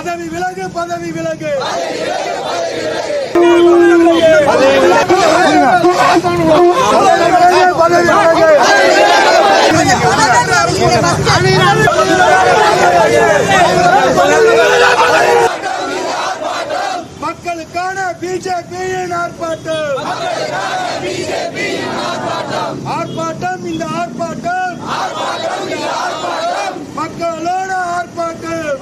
பதவி விலகு பதவி விலகு. மக்களுக்கான பிஜேபியின் ஆர்ப்பாட்டம். ஆர்ப்பாட்டம் இந்த ஆர்ப்பாட்டம் மக்களோட ஆர்ப்பாட்டம்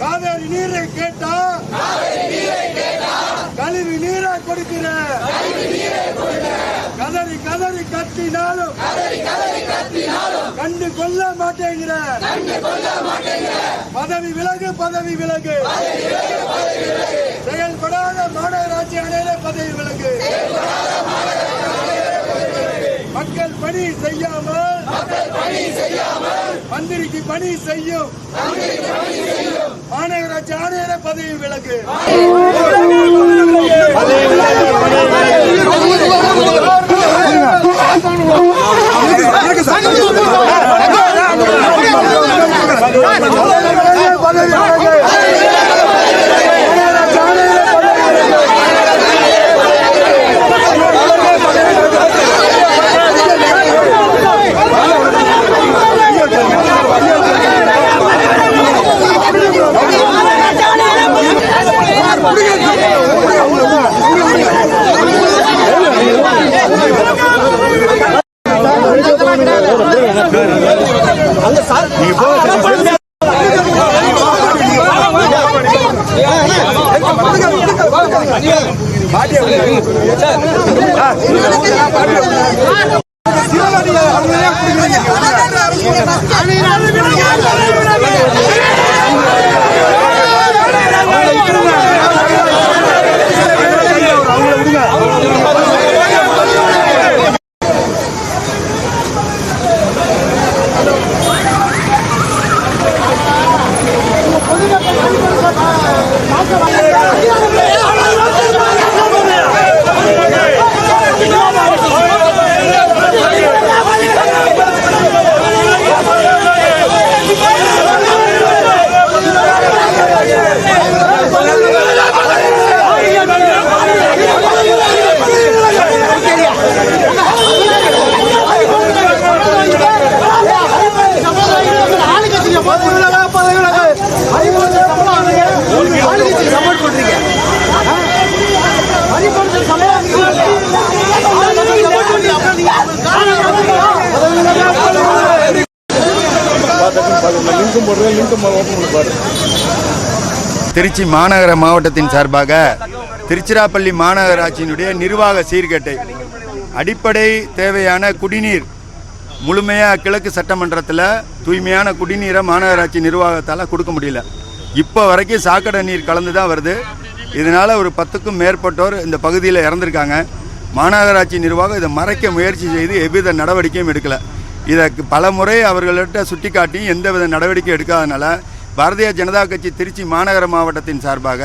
காவேரி நீரை கேட்டா கழிவு நீரை கொடுக்கிற கதறி கதறி கத்தினாலும் கண்டு கொள்ள மாட்டேங்கிற பதவி விலகு பதவி விலகு. செயல்படாத மாநகராட்சி அணையில பதவி விலகு. மக்கள் பணி செய்யாமல் மந்திரிக்கு பணி செய்யும். மாநகராட்சி ஆணையர பதவி விலகு. அங்க சார் நீங்க போங்க பாட்டியா திருச்சி மாநகர மாவட்டத்தின் சார்பாக திருச்சிராப்பள்ளி மாநகராட்சியினுடைய நிர்வாக சீர்கேட்டை அடிப்படை தேவையான குடிநீர் முழுமையாக கிழக்கு சட்டமன்றத்தில் தூய்மையான குடிநீரை மாநகராட்சி நிர்வாகத்தால் கொடுக்க முடியல. இப்போ வரைக்கும் சாக்கடை நீர் கலந்து தான் வருது. இதனால் ஒரு பத்துக்கும் மேற்பட்டோர் இந்த பகுதியில் இறந்துருக்காங்க. மாநகராட்சி நிர்வாகம் இதை மறைக்க முயற்சி செய்து எவ்வித நடவடிக்கையும் எடுக்கலை. இதை பல முறை அவர்கள்ட்ட சுட்டிக்காட்டியும் எந்தவித நடவடிக்கை எடுக்காதனால பாரதிய ஜனதா கட்சி திருச்சி மாநகர மாவட்டத்தின் சார்பாக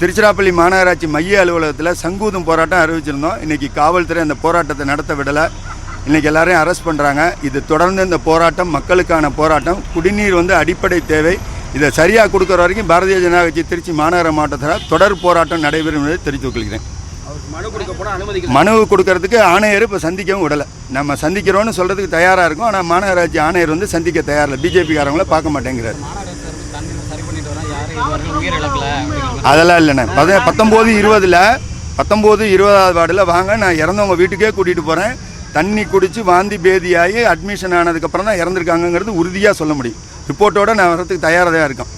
திருச்சிராப்பள்ளி மாநகராட்சி மைய அலுவலகத்தில் சங்கூதம் போராட்டம் அறிவிச்சிருந்தோம். இன்றைக்கி காவல்துறை அந்த போராட்டத்தை நடத்த விடலை. இன்னைக்கு எல்லாரையும் அரெஸ்ட் பண்ணுறாங்க இது தொடர்ந்து இந்த போராட்டம் மக்களுக்கான போராட்டம். குடிநீர் வந்து அடிப்படை தேவை. இதை சரியாக கொடுக்குற வரைக்கும் பாரதிய ஜனதா கட்சி திருச்சி மாநகர மாவட்டத்தில் தொடர் போராட்டம் நடைபெறும் என்பதை தெரிவித்துக் கொள்கிறேன். மனு கொடுக்கறதுக்கு ஆணையர் இப்போ சந்திக்கவும் விடலை. நம்ம சந்திக்கிறோன்னு சொல்கிறதுக்கு தயாராக இருக்கும். ஆனால் மாநகராட்சி ஆணையர் வந்து சந்திக்க தயாரில்லை. பிஜேபிக்காரங்கள பார்க்க மாட்டேங்கிறார். அதெல்லாம் இல்லைண்ணே. பத பத்தொம்போது இருபதில் பத்தொம்போது இருபதாவது வார்டில் வாங்க நான் இறந்தவங்க வீட்டுக்கே கூட்டிகிட்டு போகிறேன் தண்ணி குடித்து வாந்தி பேதியாகி அட்மிஷன் ஆனதுக்கப்புறம் தான் இறந்துருக்காங்கங்கிறது உறுதியாக சொல்ல முடியும். ரிப்போர்ட்டோட நான் வரதுக்கு தயாராக தான் இருக்கேன்